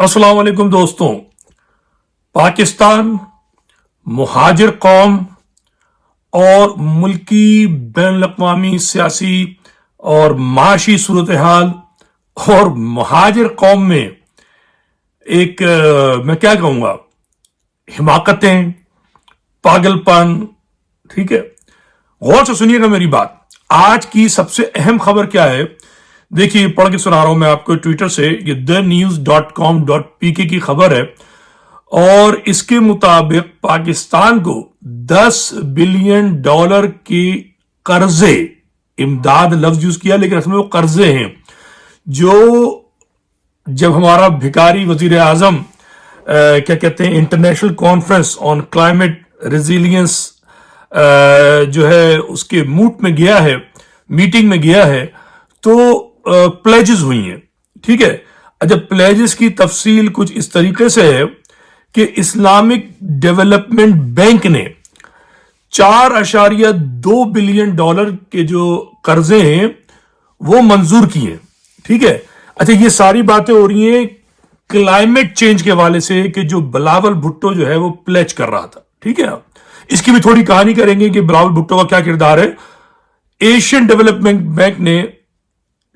अस्सलाम वालेकुम दोस्तों। पाकिस्तान, मुहाजिर कौम और मुल्की बैन अवी सियासी और माशी सूरत हाल और मुहाजिर कौम में एक मैं क्या कहूँगा? हिमाकतें, पागलपन, ठीक है? गौर से सुनिएगा मेरी बात। आज की सबसे अहम खबर क्या है? देखिए, पढ़ के सुना रहा हूँ मैं आपको ट्विटर से ये the news dot com dot P K खबर है और इसके मुताबिक पाकिस्तान को 10 बिलियन डॉलर के कर्जे, इमदाद लफ्ज यूज़ किया, लेकिन असल में वो कर्जे हैं, जो जब हमारा भिकारी वज़ीर आज़म क्या कहते हैं international conference on climate resilience जो है, उसके मूट में गया है, मीटिंग में गया है तो प्लेजेस हुई हैं। ठीक है? अच्छा प्लेजेस की तफसील कुछ इस तरीके से है कि इस्लामिक डेवलपमेंट बैंक ने चार अशारिया दो बिलियन डॉलर के जो कर्जे हैं, वो मंजूर किए। ठीक है? अच्छा ये सारी बातें हो रही हैं क्लाइमेट चेंज के हवाले से कि जो बिलावल भुट्टो जो है वो प्लेच कर रहा था। ठीक है? इसकी भी थोड़ी कहानी करेंगे कि बिलावल भुट्टो का क्या किरदार है। एशियन डेवलपमेंट बैंक ने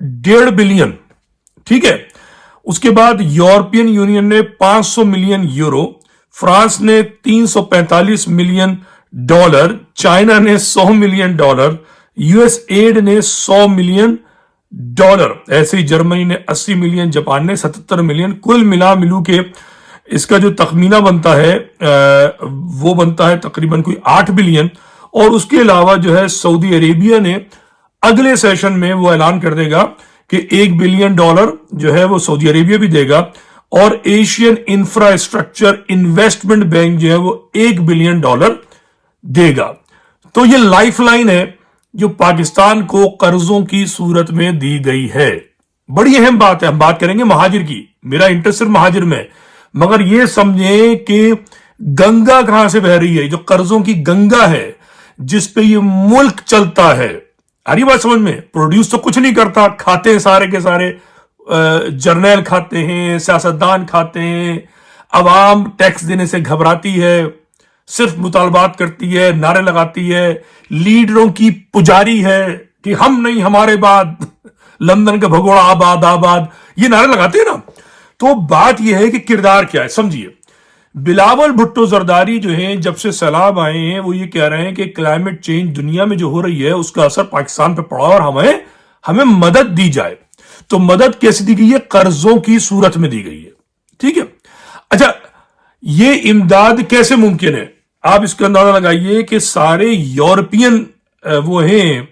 डेढ़ बिलियन, ठीक है? उसके बाद यूरोपियन यूनियन ने 500 मिलियन यूरो, फ्रांस ने 345 मिलियन डॉलर, चाइना ने 100 मिलियन डॉलर यूएस एड ने 100 मिलियन डॉलर, ऐसे ही जर्मनी ने 80 मिलियन, जापान ने 77 मिलियन, कुल मिला मिलू के इसका जो तखमीना बनता है वो बनता है तकरीबन कोई 8 बिलियन, और उसके अलावा जो है सऊदी अरेबिया ने अगले सेशन में वो ऐलान कर देगा कि एक बिलियन डॉलर जो है वो सऊदी अरेबिया भी देगा और एशियन इंफ्रास्ट्रक्चर इन्वेस्टमेंट बैंक जो है वो एक बिलियन डॉलर देगा। तो ये लाइफलाइन है जो पाकिस्तान को कर्जों की सूरत में दी गई है। बड़ी अहम बात है। हम बात करेंगे महाजिर की। मेरा इंटरेस्ट सिर्फ़ महाजिर में। मगर ये समझे कि गंगा कहाँ से बह रही है? जो कर्जों की गंगा है, जिस पे ये मुल्क चलता है। रही बात समझ में? प्रोड्यूस तो कुछ नहीं करता, खाते हैं सारे के सारे। जर्नैल खाते हैं, सियासतदान खाते हैं। अवाम टैक्स देने से घबराती है, सिर्फ़ मुतालबात करती है, नारे लगाती है। लीडरों की पुजारी है कि हम नहीं, हमारे बाद। लंदन का भगोड़ा आबाद आबाद। ये नारे लगाते हैं ना? तो बात यह है कि किरदार क्या है, समझिए। बिलावल भुट्टो जरदारी जो हैं, जब से सैलाब आए हैं, वो ये कह रहे हैं कि क्लाइमेट चेंज दुनिया में जो हो रही है, उसका असर पाकिस्तान पे पड़ा और हमें हमें मदद दी जाए। तो मदद कैसे दी गई है? कर्जों की सूरत में दी गई है। ठीक है? अच्छा ये इमदाद कैसे मुमकिन है? आप इसका अंदाज़ा लगाइए कि सारे यूरोपियन वो हैं,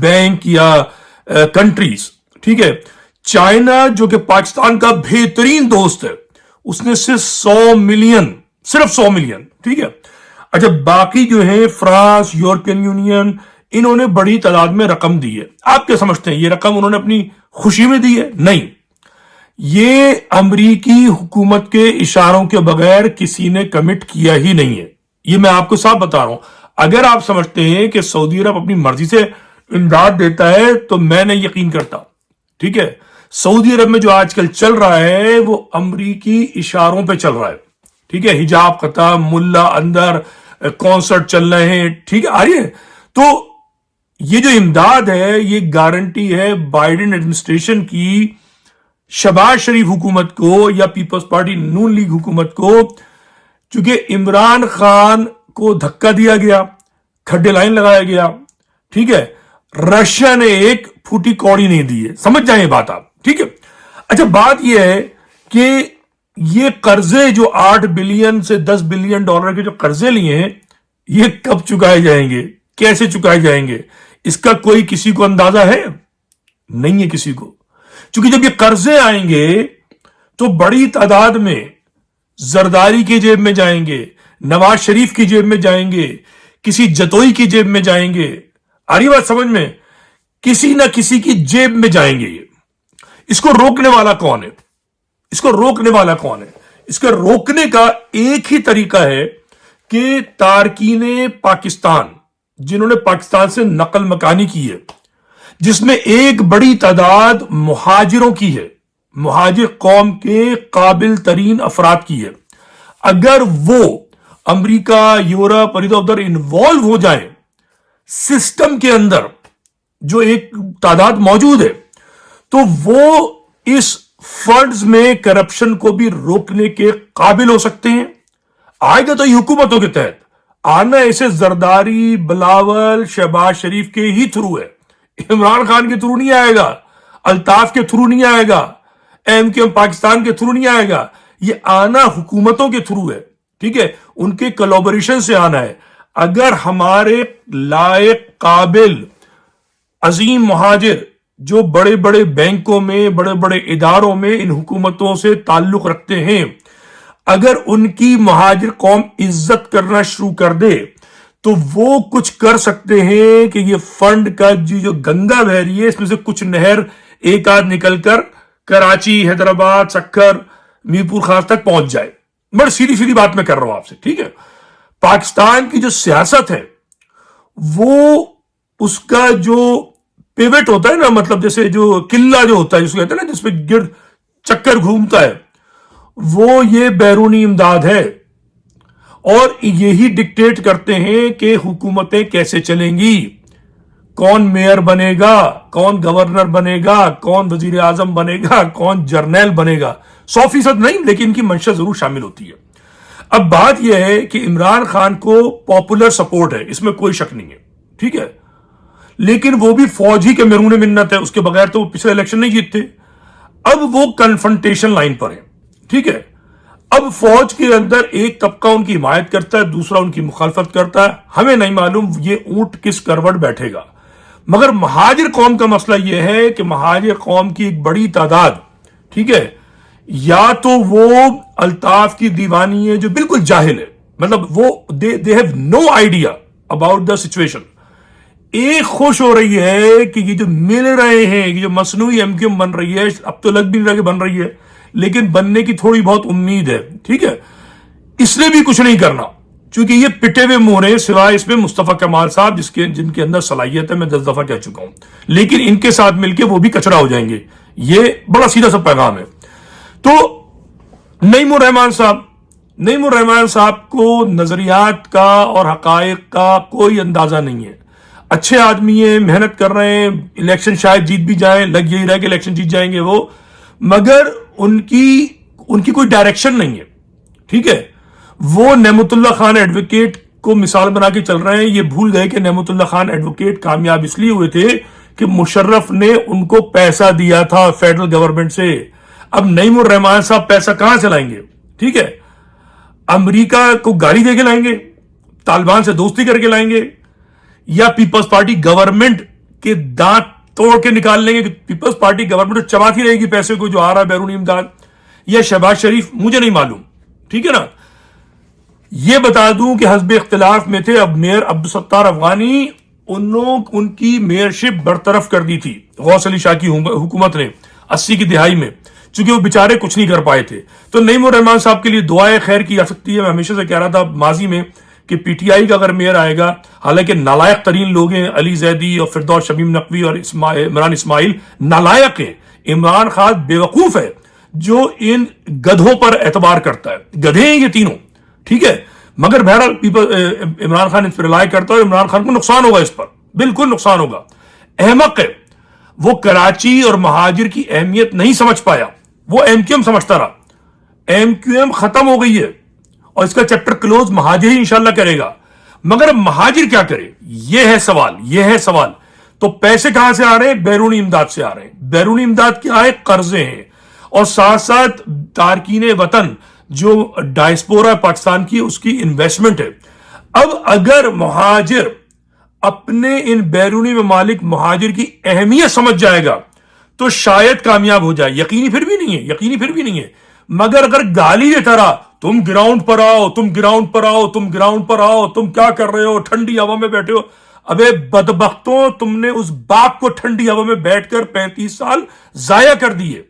बैंक या कंट्रीज़ ठीक है? चाइना, जो कि पाकिस्तान का बेहतरीन दोस्त है उसने सिर्फ़ सौ मिलियन, सिर्फ़ सौ मिलियन, ठीक है? अच्छा बाकी जो है, फ्रांस, यूरोपियन यूनियन, इन्होंने बड़ी तादाद में रकम दी है। आप क्या समझते हैं, ये रकम उन्होंने अपनी खुशी में दी है? नहीं। ये अमरीकी हुकूमत के इशारों के बगैर किसी ने कमिट किया ही नहीं है। ये मैं आपको साफ़ बता रहा हूँ। अगर आप समझते हैं कि सऊदी अरब अपनी मर्ज़ी से इमदाद देता है तो मैं नहीं यकीन करता, ठीक है? सऊदी अरब में जो आजकल चल रहा है, वो अमरीकी इशारों पे चल रहा है। ठीक है, हिजाब खत्म मुल्ला अंदर, कॉन्सर्ट चल रहे हैं। ठीक है, आ रही है? तो ये जो इमदाद है, ये गारंटी है बाइडेन एडमिनिस्ट्रेशन की, शबाज शरीफ हुकूमत को या पीपल्स पार्टी नून लीग हुकूमत को, चूँकि इमरान खान को धक्का दिया गया, खड्डे लाइन लगाया गया। ठीक है, रशिया ने एक फूटी कौड़ी नहीं दी है। समझ जाए बात आप। ठीक है? अच्छा बात यह है कि ये कर्जे जो आठ बिलियन से दस बिलियन डॉलर के जो कर्जे लिए हैं, ये कब चुकाए जाएँगे? कैसे चुकाए जाएँगे? इसका कोई किसी को अंदाज़ा है? नहीं है किसी को। क्योंकि जब ये कर्जे आएँगे तो बड़ी तादाद में जरदारी की जेब में जाएँगे, नवाज़ शरीफ की जेब में जाएँगे, किसी जतोई की जेब में जाएँगे। आ रही बात समझ में? किसी ना किसी की जेब में जाएँगे ये। इसको रोकने वाला कौन है? इसको रोकने वाला कौन है? इसको रोकने का एक ही तरीका है कि तारकीन पाकिस्तान, जिन्होंने पाकिस्तान से नकल मकानी की है, जिसमें एक बड़ी तादाद मुहाजिरों की है, महाजिर कौम के काबिल तरीन अफराद की है। अगर वो अमेरिका, यूरोप और इधर उधर इन्वॉल्व हो जाए सिस्टम के अंदर जो एक तादाद मौजूद है तो वो इस फंड्स में करप्शन को भी रोकने के काबिल हो सकते हैं। आएगा तो ये हुकूमतों के तहत, आना ऐसे जरदारी, बिलावल, शहबाज शरीफ के ही थ्रू है। इमरान खान के थ्रू नहीं आएगा, अल्ताफ के थ्रू नहीं आएगा, एम के एम पाकिस्तान के थ्रू नहीं आएगा। ये आना हुकूमतों के थ्रू है, ठीक है? उनके कोलोबरेशन से आना है। अगर हमारे लायक काबिल, अजीम महाजिर जो बड़े बड़े बैंकों में बड़े बड़े इदारों में इन हुकूमतों से ताल्लुक रखते हैं। अगर उनकी महाजिर कौम इज़्ज़त करना शुरू कर दे तो वो कुछ कर सकते हैं कि ये फंड का जो गंगा बह रही है, इसमें से कुछ नहर एक आध निकलकर कराची, हैदराबाद सक्कर मीरपुर खास तक पहुँच जाए। बड़ी सीधी सीधी बात मैं कर रहा हूँ आपसे, ठीक है? पाकिस्तान की जो सियासत है, वो उसका जो पिवट होता है ना मतलब जैसे जो किला जो होता है, जिसको कहते हैं ना, जिसपे गिर, चक्कर घूमता है, वो ये बैरूनी इमदाद है। और यही डिक्टेट करते हैं कि हुकूमतें कैसे चलेंगी। कौन मेयर बनेगा, कौन गवर्नर बनेगा, कौन वज़ीर आज़म बनेगा, कौन जर्नैल बनेगा। सौ फ़ीसद नहीं, लेकिन इनकी मंशा ज़रूर शामिल होती है। अब बात यह है कि इमरान खान को पॉपुलर सपोर्ट है, इसमें कोई शक नहीं है। ठीक है? लेकिन वो भी फौज ही के मेरून मिन्नत है उसके बगैर तो वो पिछले इलेक्शन नहीं जीतते अब वो कन्फ्रंटेशन लाइन पर है, ठीक है? अब फौज के अंदर एक तबका उनकी हिमायत करता है, दूसरा उनकी मुखालफत करता है। हमें नहीं मालूम ये ऊँट किस करवट बैठेगा। मगर महाजिर कौम का मसला यह है कि महाजिर कौम की एक बड़ी तादाद, ठीक है? या तो वो अल्ताफ की दीवानी है जो बिल्कुल जाहिल है। मतलब वो they they have no idea about the situation एक खुश हो रही है कि ये जो मिल रहे हैं, ये जो मसनू एम एमक्यूएम बन रही है, अब तो लग भी नहीं रहा कि बन रही है, लेकिन बनने की थोड़ी बहुत उम्मीद है, ठीक है? इसने भी कुछ नहीं करना। क्योंकि ये पिटे हुए मोहरे सिवाय इसमें मुस्तफ़ा कमाल साहब, जिसके, जिनके अंदर सलाहियत है, मैं दस दफ़ा कह चुका हूँ। लेकिन इनके साथ मिलकर वो भी कचरा हो जाएँगे। ये बड़ा सीधा सा पैगाम है। तो नईमुर रहमान साहब, नईमुर रहमान साहब को नजरियात का और हकायक का कोई अंदाज़ा नहीं है। अच्छे आदमी है, मेहनत कर रहे हैं इलेक्शन शायद जीत भी जाए, लग यही रहा है कि इलेक्शन जीत जाएँगे वो। मगर उनकी उनकी कोई डायरेक्शन नहीं है, ठीक है? वो नेमतुल्ला खान एडवोकेट को मिसाल बना के चल रहे हैं। ये भूल गए कि नेमतुल्ला खान एडवोकेट कामयाब इसलिए हुए थे कि मुशर्रफ ने उनको पैसा दिया था फेडरल गवर्नमेंट से। अब नईमुर रहमान साहब पैसा कहाँ से लाएँगे, ठीक है? अमेरिका को गाड़ी दे के लाएँगे, तालिबान से दोस्ती करके लाएँगे या पीपल्स पार्टी गवर्नमेंट के दांत तोड़ के निकाल लेंगे कि पीपल्स पार्टी गवर्नमेंट तो चबाती रहेगी पैसे को, जो आ रहा है बैरूनी इमदाद या शहबाज शरीफ, मुझे नहीं मालूम, ठीक है ना? ये बता दूँ कि हजब इख्तलाफ में थे अब मेयर अब्दुलसत्तार अफगानी उनकी मेयरशिप बरतरफ कर दी थी, गौस अली शाह की हुकूमत ने, अस्सी की दिहाई में, चूँकि वो बेचारे कुछ नहीं कर पाए थे। तो नईम रहमान साहब के लिए दुआएँ खैर की जा सकती है, मैं हमेशा से कह रहा था, माजी में कि पीटीआई का अगर मेयर आएगा, हालाँकि नालायक तरीन लोग हैं, अली जैदी और फिरदौस शमीम नकवी और इमरान इस्माइल, नालायक हैं। इमरान खान बेवकूफ़ है, जो इन गधों पर एतबार करता है। गधे हैं ये तीनों, ठीक है? मगर बहरहाल, पीपल इमरान खान इस पर रिलाय करता है इमरान खान को नुकसान होगा इस पर। बिल्कुल नुकसान होगा। अहमक है, वो कराची और महाजिर की अहमियत नहीं समझ पाया। वो एमक्यूएम समझता रहा। एमक्यूएम खत्म हो गई है। और इसका चैप्टर क्लोज महाजिर ही इंशाला करेगा। मगर महाजिर क्या करे? यह है सवाल यह है सवाल। तो पैसे कहाँ से आ रहे हैं? बैरूनी इमदाद से आ रहे हैं। बैरूनी इमदाद क्या है? कर्जे हैं। और साथ साथ तारकिन वतन, जो डायस्पोरा पाकिस्तान की, उसकी इन्वेस्टमेंट है। अब अगर महाजिर अपने इन बैरूनी ममालिक महाजिर की अहमियत समझ जाएगा तो शायद कामयाब हो जाए। यकीनी फिर भी नहीं है, यकीनी फिर भी नहीं है। मगर अगर गाली देता रहा तुम ग्राउंड पर आओ तुम ग्राउंड पर आओ तुम ग्राउंड पर आओ तुम क्या कर रहे हो? ठंडी हवा में बैठे हो। अबे बदबख्तों तुमने उस बाप को ठंडी हवा में बैठकर पैंतीस साल जाया कर दिए।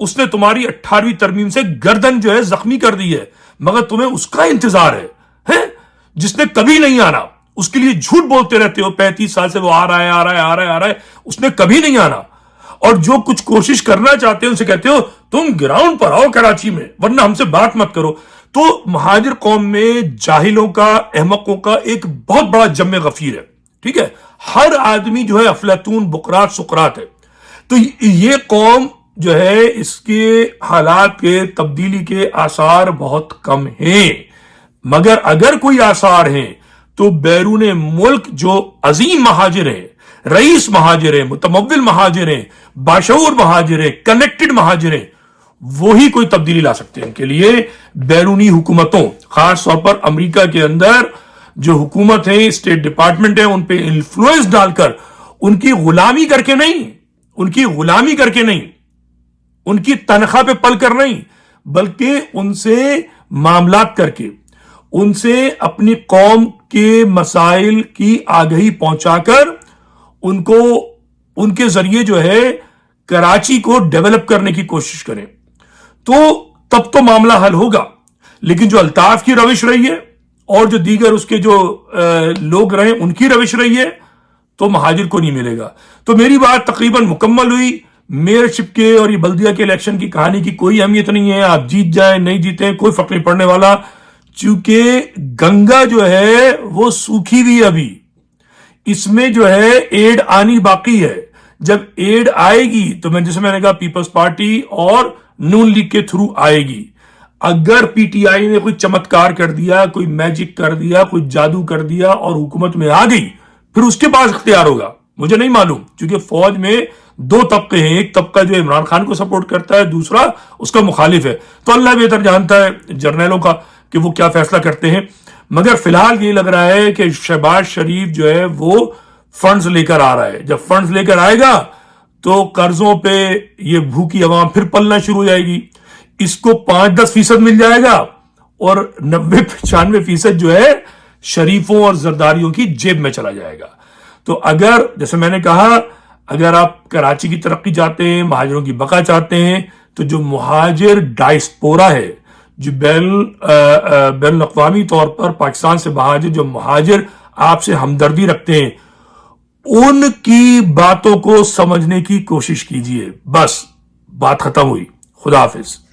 उसने तुम्हारी अट्ठारहवीं तरमीम से गर्दन जो है जख्मी कर दी है मगर तुम्हें उसका इंतज़ार है, है? जिसने कभी नहीं आना। उसके लिए झूठ बोलते रहते हो पैंतीस साल से वो आ रहा है आ रहा है आ रहा है आ रहा है। उसने कभी नहीं आना। और जो कुछ कोशिश करना चाहते हैं उनसे कहते हो, तुम ग्राउंड पर आओ कराची में, वरना हमसे बात मत करो। तो महाजिर कौम में जाहिलों का, अहमकों का एक बहुत बड़ा जम गफीर है, ठीक है? हर आदमी जो है, अफलातून, बुकरात, सुकरात है। तो ये कौम जो है, इसके हालात के, तब्दीली के आसार बहुत कम हैं। मगर अगर कोई आसार हैं तो बैरून मुल्क जो अजीम महाजिर हैं rice Muhajir मुतमविल Muhajir बाशूर Muhajir connected Muhajir हैं, वही कोई तब्दीली ला सकते हैं इनके लिए बैरूनी हुकूमतों, खास तौर पर अमेरिका के अंदर जो हुकूमत है, स्टेट डिपार्टमेंट है, उन पे इन्फ्लुएंस डालकर, उनकी गुलामी करके नहीं, उनकी गुलामी करके नहीं, उनकी तनख्वाह पे पल कर नहीं, बल्कि उनसे मामलात करके, उनसे अपनी कौम के मसाइल की आगही पहुंचाकर उनको, उनके ज़रिए जो है कराची को डेवलप करने की कोशिश करें। तो तब तो मामला हल होगा। लेकिन जो अल्ताफ की रविश रही है और जो दीगर उसके जो लोग रहे, उनकी रविश रही है तो महाजिर को नहीं मिलेगा। तो मेरी बात तकरीबन मुकम्मल हुई। मेयरशिप के और ये बल्दिया के इलेक्शन की कहानी की कोई अहमियत नहीं है। आप जीत जाए, नहीं जीते, कोई फ़र्क नहीं पड़ने वाला। चूँकि गंगा जो है, वो सूखी हुई अभी। इसमें जो है एड आनी बाकी है। जब एड आएगी तो मैं जैसे मैंने कहा पीपल्स पार्टी और नून लीग के थ्रू आएगी। अगर पीटीआई ने कोई चमत्कार कर दिया, कोई मैजिक कर दिया, कोई जादू कर दिया और हुकूमत में आ गई, फिर उसके पास अख्तियार होगा। मुझे नहीं मालूम, क्योंकि फौज में दो तबके हैं। एक तबका जो इमरान खान को सपोर्ट करता है, दूसरा उसका मुखालिफ है। तो अल्लाह बेहतर जानता है जर्नलों का कि वो क्या फैसला करते हैं। मगर फ़िलहाल ये लग रहा है कि शहबाज शरीफ जो है वो फंड्स लेकर आ रहा है। जब फंड्स लेकर आएगा तो कर्जों पे ये भूखी अवाम फिर पलना शुरू हो जाएगी। इसको पाँच दस फ़ीसद मिल जाएगा और नब्बे पचानवे फ़ीसद जो है शरीफों और जरदारियों की जेब में चला जाएगा। तो अगर, जैसे मैंने कहा, अगर आप कराची की तरक्की चाहते हैं महाजरों की बका चाहते हैं तो जो मुहाजिर डायस्पोरा है जो बैन बैन अवी तौर पर पाकिस्तान से महाजिर जो महाजिर आपसे हमदर्दी रखते हैं, उनकी बातों को समझने की कोशिश कीजिए। बस, बात खत्म हुई। खुदा हाफिज।